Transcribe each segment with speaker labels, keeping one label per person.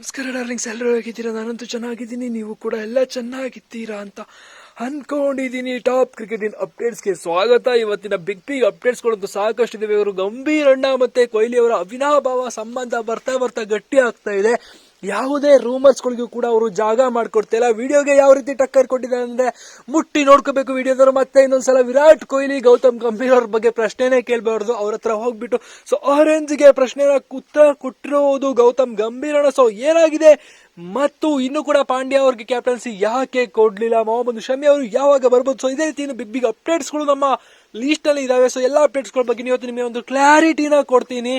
Speaker 1: ನಮಸ್ಕಾರ ಡಾರ್ಲಿಂಗ್ಸ್, ಎಲ್ಲರೂ ಹೇಗಿದ್ದೀರಾ? ನಾನಂತೂ ಚೆನ್ನಾಗಿದ್ದೀನಿ. ನೀವು ಕೂಡ ಎಲ್ಲ ಚೆನ್ನಾಗಿದ್ದೀರಾ ಅಂತ ಅನ್ಕೊಂಡಿದ್ದೀನಿ. ಟಾಪ್ ಕ್ರಿಕೆಟಿನ ಅಪ್ಡೇಟ್ಸ್ಗೆ ಸ್ವಾಗತ. ಇವತ್ತಿನ ಬಿಗ್ ಬಿಗ್ ಅಪ್ಡೇಟ್ಸ್ಗಳಂತೂ ಸಾಕಷ್ಟು ಇದಾವೆ ಇವರು ಗಂಭೀರ್ ಅಣ್ಣ ಮತ್ತೆ ಕೊಹ್ಲಿ ಅವರ ಅವಿನಾಭಾವ ಸಂಬಂಧ ಬರ್ತಾ ಬರ್ತಾ ಗಟ್ಟಿ ಆಗ್ತಾ ಇದೆ. ಯಾವುದೇ ರೂಮರ್ಸ್ಗಳಿಗೂ ಕೂಡ ಅವರು ಜಾಗ ಮಾಡ್ಕೊಡ್ತಿಲ್ಲ. ವಿಡಿಯೋಗೆ ಯಾವ ರೀತಿ ಟಕ್ಕರ್ ಕೊಟ್ಟಿದ್ದಾರೆ ಅಂದ್ರೆ ಮುಟ್ಟಿ ನೋಡ್ಕೋಬೇಕು ವಿಡಿಯೋದವರು. ಮತ್ತೆ ಇನ್ನೊಂದ್ಸಲ ವಿರಾಟ್ ಕೊಹ್ಲಿ, ಗೌತಮ್ ಗಂಭೀರ್ ಅವ್ರ ಬಗ್ಗೆ ಪ್ರಶ್ನೆನೇ ಕೇಳಬಾರ್ದು. ಅವ್ರ ಹತ್ರ ಹೋಗ್ಬಿಟ್ಟು, ಸೊ ಆರೆಂಜ್ಗೆ ಪ್ರಶ್ನೆನ ಉತ್ತರ ಕೊಟ್ಟಿರೋದು ಗೌತಮ್ ಗಂಭೀರ್ ಅಣ್ಣ ಸೊ, ಏನಾಗಿದೆ? ಮತ್ತು ಇನ್ನು ಕೂಡ ಪಾಂಡ್ಯ ಅವ್ರಿಗೆ ಕ್ಯಾಪ್ಟನ್ಸಿ ಯಾಕೆ ಕೊಡ್ಲಿಲ್ಲ? ಮೊಹಮ್ಮದ್ ಶಮಿ ಅವರು ಯಾವಾಗ ಬರ್ಬೋದು? ಸೊ ಇದೇ ರೀತಿ ಬಿಗ್ ಬಿಗ್ ಅಪ್ಡೇಟ್ಸ್ಗಳು ನಮ್ಮ ಲೀಸ್ಟ್ ಅಲ್ಲಿ ಇದಾವೆ. ಸೊ ಎಲ್ಲ ಅಪ್ಡೇಟ್ಸ್ಗಳ ಬಗ್ಗೆ ಇವತ್ತು ನಿಮಗೆ ಒಂದು ಕ್ಲಾರಿಟಿನ ಕೊಡ್ತೀನಿ.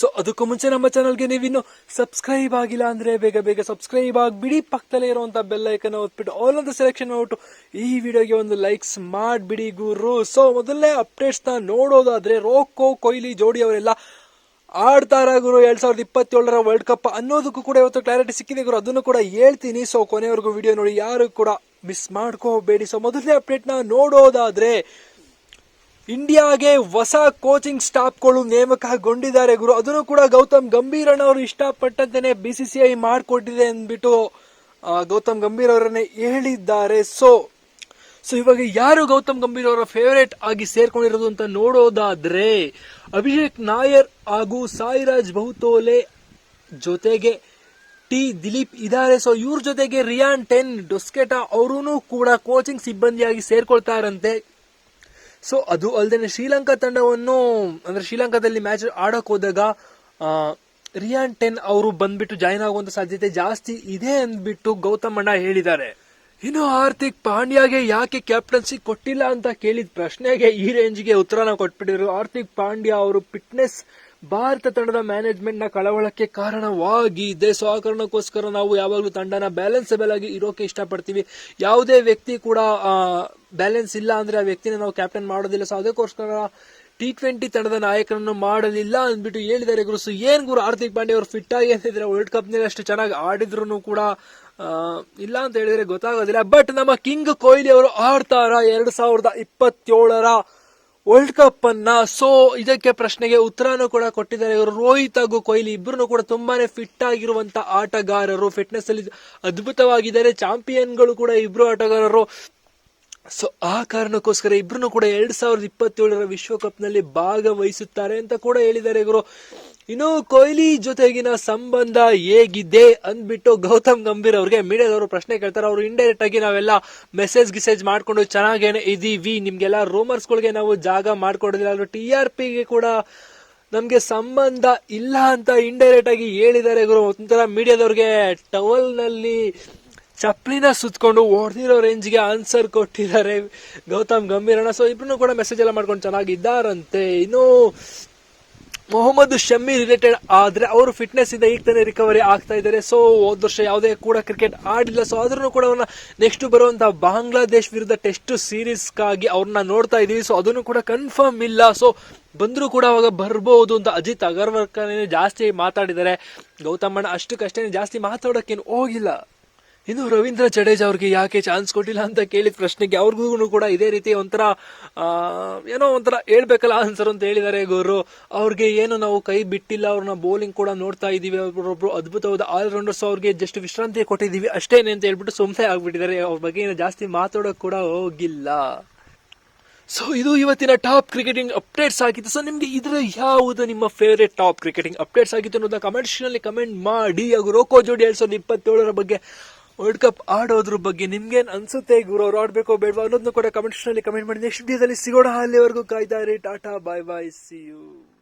Speaker 1: ಸೊ ಅದಕ್ಕೂ ಮುಂಚೆ ನಮ್ಮ ಚಾನಲ್ಗೆ ನೀವಿನ್ನು ಸಬ್ಸ್ಕ್ರೈಬ್ ಆಗಿಲ್ಲ ಅಂದ್ರೆ ಬೇಗ ಬೇಗ ಸಬ್ಸ್ಕ್ರೈಬ್ ಆಗಿಬಿಡಿ. ಪಕ್ಕದಲ್ಲೇ ಇರುವಂತ ಬೆಲ್ ಐಕನ್ ಓದ್ಬಿಟ್ಟು ಆಲ್ ಅಂತ ಸೆಲೆಕ್ಷನ್ ಮಾಡ್ಬಿಟ್ಟು ಈ ವಿಡಿಯೋಗೆ ಒಂದು ಲೈಕ್ಸ್ ಮಾಡಿಬಿಡಿ ಗುರು. ಸೊ ಮೊದಲನೇ ಅಪ್ಡೇಟ್ಸ್ನ ನೋಡೋದಾದ್ರೆ ರೋಕೋ, ಕೊಹ್ಲಿ, ಜೋಡಿ ಅವರೆಲ್ಲ ಆಡ್ತಾರ ಗುರು? ಎರಡ್ ಸಾವಿರದ ಇಪ್ಪತ್ತೇಳರ ವರ್ಲ್ಡ್ ಕಪ್ ಅನ್ನೋದಕ್ಕೂ ಕೂಡ ಇವತ್ತು ಕ್ಲಾರಿಟಿ ಸಿಕ್ಕಿದೆ ಗುರು. ಅದನ್ನು ಕೂಡ ಹೇಳ್ತೀನಿ. ಸೊ ಕೊನೆವರೆಗೂ ವಿಡಿಯೋ ನೋಡಿ. ಯಾರು ಕೂಡ ಮಿಸ್ ಮಾಡ್ಕೋಬೇಡಿ. ಸೊ ಮೊದಲನೇ ಅಪ್ಡೇಟ್ನ ನೋಡೋದಾದ್ರೆ ಇಂಡಿಯಾಗೆ ಹೊಸ ಕೋಚಿಂಗ್ ಸ್ಟಾಫ್ಗಳು ನೇಮಕಗೊಂಡಿದ್ದಾರೆ ಗುರು. ಅದನ್ನು ಕೂಡ ಗೌತಮ್ ಗಂಭೀರ್ ಅವರು ಇಷ್ಟಪಟ್ಟಂತೆಯೇ ಬಿ ಸಿ ಸಿ ಐ ಮಾಡಿಕೊಟ್ಟಿದೆ ಅಂದ್ಬಿಟ್ಟು ಗೌತಮ್ ಗಂಭೀರ್ ಅವರನ್ನೇ ಹೇಳಿದ್ದಾರೆ. ಸೊ ಸೊ ಇವಾಗ ಯಾರು ಗೌತಮ್ ಗಂಭೀರ್ ಅವರ ಫೇವರೇಟ್ ಆಗಿ ಸೇರ್ಕೊಂಡಿರೋದು ಅಂತ ನೋಡೋದಾದ್ರೆ, ಅಭಿಷೇಕ್ ನಾಯರ್ ಹಾಗೂ ಸಾಯಿರಾಜ್ ಬಹುತೋಲೆ ಜೊತೆಗೆ ಟಿ ದಿಲೀಪ್ ಇದ್ದಾರೆ. ಸೊ ಇವ್ರ ಜೊತೆಗೆ ರಿಯಾನ್ ಟೆನ್, ಡೊಸ್ಕೆಟಾ ಅವರೂ ಕೂಡ ಕೋಚಿಂಗ್ ಸಿಬ್ಬಂದಿಯಾಗಿ ಸೇರ್ಕೊಳ್ತಾರಂತೆ. ಸೊ ಅದು ಅಲ್ಲದೆ ಶ್ರೀಲಂಕಾ ತಂಡವನ್ನು, ಅಂದ್ರೆ ಶ್ರೀಲಂಕಾದಲ್ಲಿ ಮ್ಯಾಚ್ ಆಡಕ್ ಹೋದಾಗ ರಿಯಾನ್ ಟೆನ್ ಅವರು ಬಂದ್ಬಿಟ್ಟು ಜಾಯ್ನ್ ಆಗುವಂತ ಸಾಧ್ಯತೆ ಜಾಸ್ತಿ ಇದೆ ಅಂದ್ಬಿಟ್ಟು ಗೌತಮ್ ಅಣ್ಣ ಹೇಳಿದ್ದಾರೆ. ಇನ್ನು ಹಾರ್ದಿಕ್ ಪಾಂಡ್ಯಾಗೆ ಯಾಕೆ ಕ್ಯಾಪ್ಟನ್ಸಿ ಕೊಟ್ಟಿಲ್ಲ ಅಂತ ಕೇಳಿದ ಪ್ರಶ್ನೆಗೆ ಈ ರೇಂಜ್ಗೆ ಉತ್ತರನ ಕೊಟ್ಬಿಟ್ಟಿದ್ರು. ಹಾರ್ದಿಕ್ ಪಾಂಡ್ಯ ಅವರು ಫಿಟ್ನೆಸ್ ಭಾರತ ತಂಡದ ಮ್ಯಾನೇಜ್ಮೆಂಟ್ನ ಕಳವಳಕ್ಕೆ ಕಾರಣವಾಗಿದೆ. ಸೊ, ಆ ಕಾರಣಕ್ಕೋಸ್ಕರ ನಾವು ಯಾವಾಗಲೂ ತಂಡನ ಬ್ಯಾಲೆನ್ಸಬಲ್ ಆಗಿ ಇರೋಕೆ ಇಷ್ಟಪಡ್ತೀವಿ. ಯಾವುದೇ ವ್ಯಕ್ತಿ ಕೂಡ ಬ್ಯಾಲೆನ್ಸ್ ಇಲ್ಲ ಅಂದ್ರೆ ಆ ವ್ಯಕ್ತಿನ ನಾವು ಕ್ಯಾಪ್ಟನ್ ಮಾಡೋದಿಲ್ಲ. ಸೊ, ಅದಕ್ಕೋಸ್ಕರ ಟಿ ಟ್ವೆಂಟಿ ತಂಡದ ನಾಯಕರನ್ನು ಮಾಡಲಿಲ್ಲ ಅಂದ್ಬಿಟ್ಟು ಹೇಳಿದ್ದಾರೆ ಗುರು. ಸೊ, ಏನ್ ಗುರು, ಹಾರ್ದಿಕ್ ಪಾಂಡೆ ಅವರು ಫಿಟ್ ಆಗಿ ಅಂತಿದ್ರೆ ವರ್ಲ್ಡ್ ಕಪ್ನಲ್ಲಿ ಅಷ್ಟು ಚೆನ್ನಾಗಿ ಆಡಿದ್ರು ಕೂಡ ಇಲ್ಲ ಅಂತ ಹೇಳಿದ್ರೆ ಗೊತ್ತಾಗೋದಿಲ್ಲ. ಬಟ್ ನಮ್ಮ ಕಿಂಗ್ ಕೊಹ್ಲಿ ಅವರು ಆಡ್ತಾರ? ಎರಡ್ ಸಾವಿರದ ಇಪ್ಪತ್ತೇಳರ ವರ್ಲ್ಡ್ ಕಪ್ ಅನ್ನ ಸೊ ಇದಕ್ಕೆ ಪ್ರಶ್ನೆಗೆ ಉತ್ತರನೂ ಕೂಡ ಕೊಟ್ಟಿದ್ದಾರೆ. ಇವರು ರೋಹಿತ್ ಹಾಗೂ ಕೊಹ್ಲಿ ಇಬ್ಬರು ಕೂಡ ತುಂಬಾನೇ ಫಿಟ್ ಆಗಿರುವಂತ ಆಟಗಾರರು. ಫಿಟ್ನೆಸ್ ಅಲ್ಲಿ ಅದ್ಭುತವಾಗಿದ್ದಾರೆ. ಚಾಂಪಿಯನ್ಗಳು ಕೂಡ ಇಬ್ರು ಆಟಗಾರರು. ಸೊ ಆ ಕಾರಣಕ್ಕೋಸ್ಕರ ಇಬ್ರು ಕೂಡ ಎರಡ್ ಸಾವಿರದ ಇಪ್ಪತ್ತೇಳರ ವಿಶ್ವಕಪ್ನಲ್ಲಿ ಭಾಗವಹಿಸುತ್ತಾರೆ ಅಂತ ಕೂಡ ಹೇಳಿದ್ದಾರೆ ಗುರು ಇನ್ನು ಕೊಹ್ಲಿ ಜೊತೆಗಿನ ಸಂಬಂಧ ಹೇಗಿದೆ ಅಂದ್ಬಿಟ್ಟು ಗೌತಮ್ ಗಂಭೀರ್ ಅವ್ರಿಗೆ ಮೀಡಿಯಾದವರು ಪ್ರಶ್ನೆ ಕೇಳ್ತಾರೆ. ಅವರು ಇಂಡೈರೆಕ್ಟ್ ಆಗಿ ನಾವೆಲ್ಲ ಮೆಸೇಜ್ ಗಿಸೇಜ್ ಮಾಡ್ಕೊಂಡು ಚೆನ್ನಾಗೇನೆ ಇದೀವಿ. ನಿಮ್ಗೆಲ್ಲ ರೂಮರ್ಸ್ ಗಳಿಗೆ ನಾವು ಜಾಗ ಮಾಡ್ಕೊಡೋದಿಲ್ಲ. ಟಿ ಆರ್ ಪಿಗೆ ಕೂಡ ನಮ್ಗೆ ಸಂಬಂಧ ಇಲ್ಲ ಅಂತ ಇಂಡೈರೆಕ್ಟ್ ಆಗಿ ಹೇಳಿದ್ದಾರೆ ಗುರು. ಒಂಥರ ಮೀಡಿಯಾದವ್ರಿಗೆ ಟವಲ್ನಲ್ಲಿ ಸುತ್ತಕೊಂಡು ಸುತ್ಕೊಂಡು ಹೊಡೆದಿರೋ ರೇಂಜ್ಗೆ ಆನ್ಸರ್ ಕೊಟ್ಟಿದ್ದಾರೆ ಗೌತಮ್ ಗಂಭೀರಣ್ಣ ಸೊ ಇಬ್ರು ಕೂಡ ಮೆಸೇಜ್ ಎಲ್ಲ ಮಾಡ್ಕೊಂಡು ಚೆನ್ನಾಗಿದ್ದಾರಂತೆ. ಇನ್ನು ಮೊಹಮ್ಮದ್ ಶಮಿ ರಿಲೇಟೆಡ್ ಆದ್ರೆ ಅವರು ಫಿಟ್ನೆಸ್ ಇಂದ ಈಗ ತಾನೇ ರಿಕವರಿ ಆಗ್ತಾ ಇದ್ದಾರೆ. ಸೊ ಹೋದ ವರ್ಷ ಯಾವುದೇ ಕೂಡ ಕ್ರಿಕೆಟ್ ಆಡಿಲ್ಲ. ಸೊ ಆದ್ರೂ ಕೂಡ ಅವ್ರನ್ನ ನೆಕ್ಸ್ಟ್ ಬರುವಂತ ಬಾಂಗ್ಲಾದೇಶ್ ವಿರುದ್ಧ ಟೆಸ್ಟ್ ಸೀರೀಸ್ಗಾಗಿ ಅವ್ರನ್ನ ನೋಡ್ತಾ ಇದೀವಿ ಸೊ ಅದನ್ನು ಕೂಡ ಕನ್ಫರ್ಮ್ ಇಲ್ಲ. ಸೊ ಬಂದರೂ ಕೂಡ ಅವಾಗ ಬರ್ಬೋದು ಅಂತ ಅಜಿತ್ ಅಗರ್ವರ್ಕನೇ ಜಾಸ್ತಿ ಮಾತಾಡಿದ್ದಾರೆ. ಗೌತಮಣ್ಣ ಅಷ್ಟಕ್ಕಷ್ಟೇ ಜಾಸ್ತಿ ಮಾತಾಡೋಕ್ಕೇನು ಹೋಗಿಲ್ಲ. ಇನ್ನು ರವೀಂದ್ರ ಜಡೇಜಾ ಅವ್ರಿಗೆ ಯಾಕೆ ಚಾನ್ಸ್ ಕೊಟ್ಟಿಲ್ಲ ಅಂತ ಕೇಳಿದ ಪ್ರಶ್ನೆಗೆ ಅವ್ರಿಗೂ ಕೂಡ ಇದೇ ರೀತಿ ಒಂಥರ ಏನೋ ಒಂಥರ ಹೇಳ್ಬೇಕಲ್ಲ ಆನ್ಸರ್ ಅಂತ ಹೇಳಿದ್ದಾರೆ ಗೌರು ಅವ್ರಿಗೆ ಏನು ನಾವು ಕೈ ಬಿಟ್ಟಿಲ್ಲ, ಅವ್ರನ್ನ ಬೌಲಿಂಗ್ ಕೂಡ ನೋಡ್ತಾ ಇದೀವಿ ಒಬ್ಬೊಬ್ರು ಅದ್ಭುತವಾದ ಆಲ್ ರೌಂಡರ್ಸ್ ಅವ್ರಿಗೆ ಜಸ್ಟ್ ವಿಶ್ರಾಂತಿ ಕೊಟ್ಟಿದೀವಿ ಅಷ್ಟೇನೆ ಅಂತ ಹೇಳ್ಬಿಟ್ಟು ಸುಮ್ಮನೆ ಆಗ್ಬಿಟ್ಟಿದ್ದಾರೆ. ಅವ್ರ ಬಗ್ಗೆ ಏನು ಜಾಸ್ತಿ ಮಾತಾಡೋಕ್ ಕೂಡ ಹೋಗಿಲ್ಲ. ಸೊ ಇದು ಇವತ್ತಿನ ಟಾಪ್ ಕ್ರಿಕೆಟಿಂಗ್ ಅಪ್ಡೇಟ್ಸ್ ಆಗಿತ್ತು. ಸೊ ನಿಮ್ಗೆ ಇದ್ರ ಯಾವುದು ನಿಮ್ಮ ಫೇವ್ರೇಟ್ ಟಾಪ್ ಕ್ರಿಕೆಟಿಂಗ್ ಅಪ್ಡೇಟ್ಸ್ ಆಗಿತ್ತು ಅನ್ನೋದನ್ನ ಕಮೆಂಟ್ಸ್ನಲ್ಲಿ ಕಮೆಂಟ್ ಮಾಡಿ. ಹಾಗೂ ರೋಕೋ ಜೋಡಿ ಎರಡ್ ಸಾವಿರದ ಇಪ್ಪತ್ತೇಳರ ಬಗ್ಗೆ ವರ್ಲ್ಡ್ ಕಪ್ ಆಡೋದ್ರ ಬಗ್ಗೆ ನಿಮ್ಗೇನು ಅನ್ಸುತ್ತೆ ಗುರು? ಅವ್ರು ಆಡ್ಬೇಕೋ ಬೇಡವಾ ಅನ್ನೋದನ್ನು ಕೂಡ ನಲ್ಲಿ ಕಮೆಂಟ್ ಮಾಡಿ. ನೆಕ್ಸ್ಟ್ ವಿಡಿಯೋದಲ್ಲಿ ಸಿಗೋಣ. ಅಲ್ಲಿವರೆಗೂ ಕಾಯ್ತಾ ಇರಿ. Tata bye bye see you